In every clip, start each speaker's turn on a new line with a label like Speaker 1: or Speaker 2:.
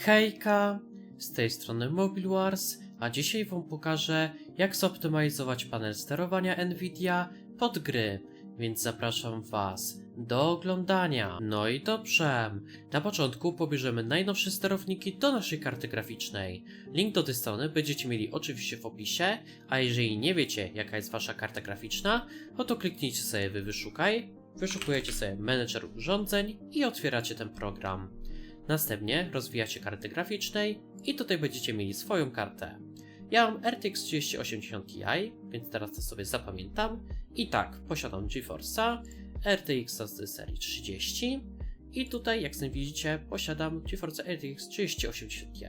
Speaker 1: Hejka, z tej strony Mobile Wars, a dzisiaj wam pokażę jak zoptymalizować panel sterowania Nvidia pod gry, więc zapraszam was do oglądania. No i dobrze, na początku pobierzemy najnowsze sterowniki do naszej karty graficznej. Link do tej strony będziecie mieli oczywiście w opisie, a jeżeli nie wiecie jaka jest wasza karta graficzna, no to kliknijcie sobie w wyszukaj, wyszukujecie sobie menedżer urządzeń i otwieracie ten program. Następnie rozwijacie karty graficznej i tutaj będziecie mieli swoją kartę. Ja mam RTX 3080 Ti, więc teraz to sobie zapamiętam. I tak, posiadam GeForce'a, RTX z serii 30 i tutaj, jak sami widzicie, posiadam GeForce RTX 3080 Ti.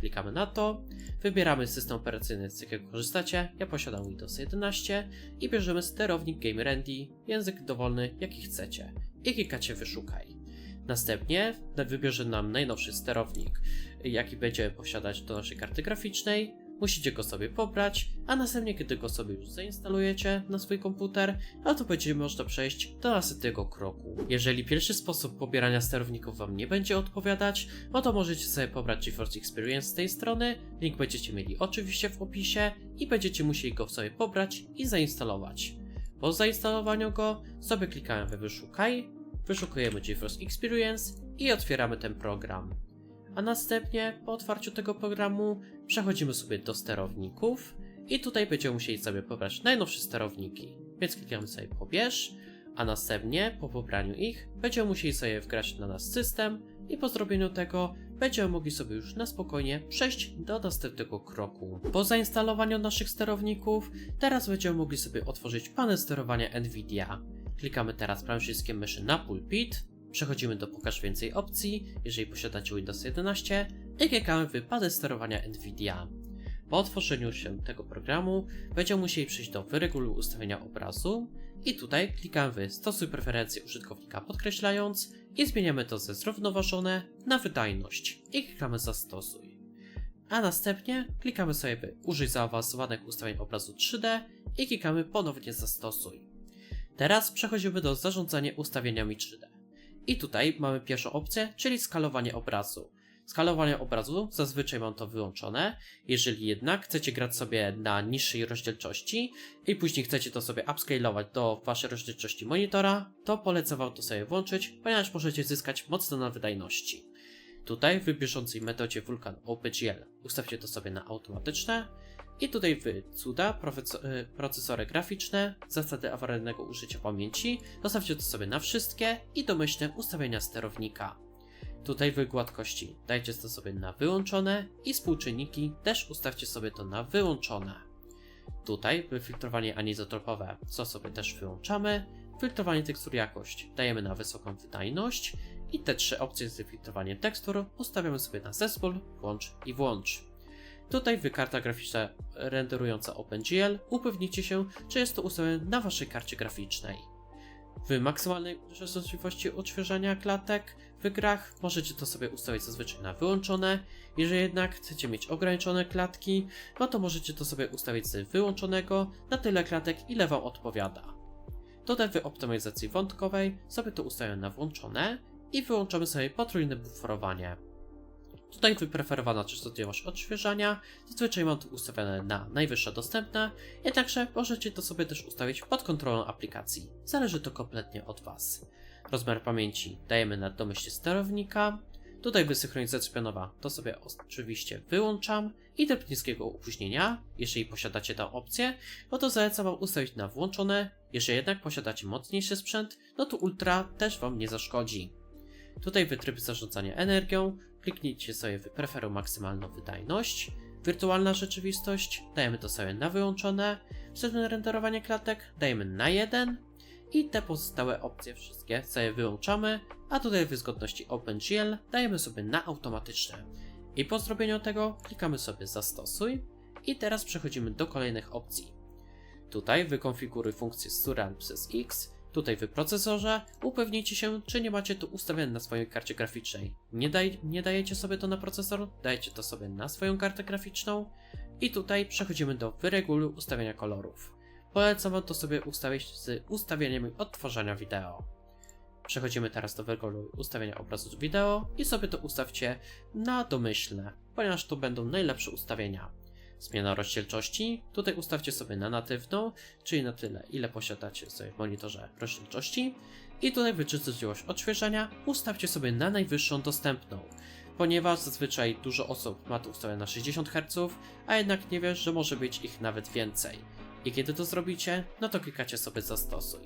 Speaker 1: Klikamy na to, wybieramy system operacyjny, z jakiego korzystacie. Ja posiadam Windows 11 i bierzemy sterownik Game Randy, język dowolny, jaki chcecie. I klikacie wyszukaj. Następnie wybierze nam najnowszy sterownik, jaki będziemy posiadać do naszej karty graficznej. Musicie go sobie pobrać, a następnie, kiedy go sobie już zainstalujecie na swój komputer, no to będzie można przejść do następnego kroku. Jeżeli pierwszy sposób pobierania sterowników Wam nie będzie odpowiadać, no to możecie sobie pobrać GeForce Experience z tej strony. Link będziecie mieli oczywiście w opisie i będziecie musieli go sobie pobrać i zainstalować. Po zainstalowaniu go sobie klikamy we wyszukaj, wyszukujemy GeForce Experience i otwieramy ten program. A następnie po otwarciu tego programu przechodzimy sobie do sterowników i tutaj będziemy musieli sobie pobrać najnowsze sterowniki. Więc klikamy sobie pobierz, a następnie po pobraniu ich będziemy musieli sobie wgrać na nasz system i po zrobieniu tego będziemy mogli sobie już na spokojnie przejść do następnego kroku. Po zainstalowaniu naszych sterowników teraz będziemy mogli sobie otworzyć panel sterowania Nvidia. Klikamy teraz prawym przyciskiem myszy na pulpit, przechodzimy do pokaż więcej opcji, jeżeli posiadacie Windows 11 i klikamy w sterowania Nvidia. Po otworzeniu się tego programu będziemy musieli przejść do wyreguluj ustawienia obrazu i tutaj klikamy w stosuj preferencje użytkownika podkreślając i zmieniamy to ze zrównoważone na wydajność i klikamy zastosuj. A następnie klikamy sobie użyj zaawansowanych ustawień obrazu 3D i klikamy ponownie zastosuj. Teraz przechodzimy do zarządzania ustawieniami 3D. I tutaj mamy pierwszą opcję, czyli skalowanie obrazu. Skalowanie obrazu zazwyczaj mam to wyłączone. Jeżeli jednak chcecie grać sobie na niższej rozdzielczości i później chcecie to sobie upscalować do waszej rozdzielczości monitora, to polecam wam to sobie włączyć, ponieważ możecie zyskać mocno na wydajności. Tutaj w bieżącej metodzie Vulkan OpenGL ustawcie to sobie na automatyczne i tutaj w cuda, y, procesory graficzne, zasady awaryjnego użycia pamięci, zostawcie to sobie na wszystkie i domyślne ustawienia sterownika. Tutaj w gładkości dajcie to sobie na wyłączone i współczynniki też ustawcie sobie to na wyłączone. Tutaj filtrowanie anizotropowe, co sobie też wyłączamy, filtrowanie tekstur jakość dajemy na wysoką wydajność i te trzy opcje z filtrowaniem tekstur ustawiamy sobie na zespół, włącz i włącz. Tutaj w karta graficzna renderująca OpenGL upewnijcie się, czy jest to ustawione na waszej karcie graficznej. W maksymalnej częstotliwości odświeżania klatek w grach możecie to sobie ustawić zazwyczaj na wyłączone. Jeżeli jednak chcecie mieć ograniczone klatki, no to możecie to sobie ustawić z wyłączonego na tyle klatek, ile wam odpowiada. Tutaj w optymalizacji wątkowej sobie to ustawiamy na włączone i wyłączamy sobie potrójne buforowanie. Tutaj wypreferowana częstotliwość odświeżania, zazwyczaj mam to ustawione na najwyższa dostępna, jednakże możecie to sobie też ustawić pod kontrolą aplikacji. Zależy to kompletnie od Was. Rozmiar pamięci dajemy na domyślnie sterownika. Tutaj wysynchronizacja pionowa to sobie oczywiście wyłączam i tryb niskiego opóźnienia, jeżeli posiadacie tę opcję, no to zalecam Wam ustawić na włączone. Jeżeli jednak posiadacie mocniejszy sprzęt, no to ultra też Wam nie zaszkodzi. Tutaj tryb zarządzania energią kliknijcie sobie w preferuj maksymalną wydajność. Wirtualna rzeczywistość dajemy to sobie na wyłączone. Wstępne renderowanie klatek dajemy na 1. I te pozostałe opcje wszystkie sobie wyłączamy, a tutaj w zgodności OpenGL dajemy sobie na automatyczne. I po zrobieniu tego klikamy sobie zastosuj i teraz przechodzimy do kolejnych opcji. Tutaj wykonfiguruj funkcję Surround przez X Tutaj w procesorze upewnijcie się, czy nie macie to ustawione na swojej karcie graficznej. Nie, daj, nie dajecie sobie to na procesor, dajecie to sobie na swoją kartę graficzną. I tutaj przechodzimy do wyreguluj ustawienia kolorów. Polecam wam to sobie ustawić z ustawieniami odtwarzania wideo. Przechodzimy teraz do wyboru ustawienia obrazu wideo i sobie to ustawcie na domyślne, ponieważ to będą najlepsze ustawienia. Zmiana rozdzielczości. Tutaj ustawcie sobie na natywną, czyli na tyle, ile posiadacie sobie w monitorze rozdzielczości. I tutaj wyczystość odświeżania ustawcie sobie na najwyższą dostępną, ponieważ zazwyczaj dużo osób ma to ustawione na 60 Hz, a jednak nie wiesz, że może być ich nawet więcej. I kiedy to zrobicie, no to klikacie sobie zastosuj.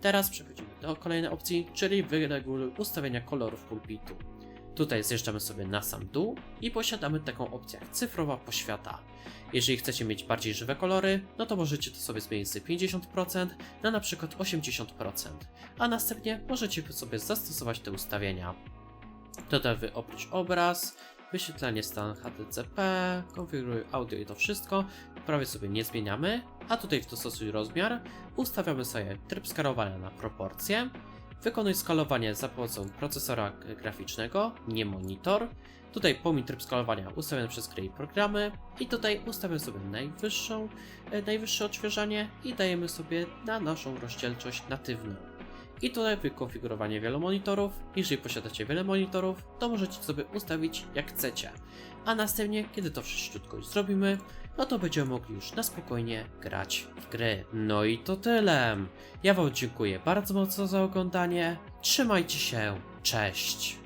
Speaker 1: Teraz przechodzimy do kolejnej opcji, czyli wyreguluj ustawienia kolorów pulpitu. Tutaj zjeżdżamy sobie na sam dół i posiadamy taką opcję jak cyfrowa poświata. Jeżeli chcecie mieć bardziej żywe kolory, no to możecie to sobie zmienić z 50% na na przykład 80%, a następnie możecie sobie zastosować te ustawienia. Tutaj wy oprócz obraz, wyświetlanie stan HDCP, konfiguruj audio i to wszystko, prawie sobie nie zmieniamy, a tutaj w dostosuj rozmiar ustawiamy sobie tryb skalowania na proporcje, wykonuj skalowanie za pomocą procesora graficznego, nie monitor, tutaj pomij tryb skalowania ustawiony przez gry programy i tutaj ustawiamy sobie najwyższą, e, najwyższe odświeżanie i dajemy sobie na naszą rozdzielczość natywną. I tutaj wykonfigurowanie wielu monitorów. Jeżeli posiadacie wiele monitorów, to możecie sobie ustawić jak chcecie. A następnie, kiedy to wszystko już zrobimy, no to będziemy mogli już na spokojnie grać w gry. No i to tyle. Ja Wam dziękuję bardzo mocno za oglądanie. Trzymajcie się. Cześć.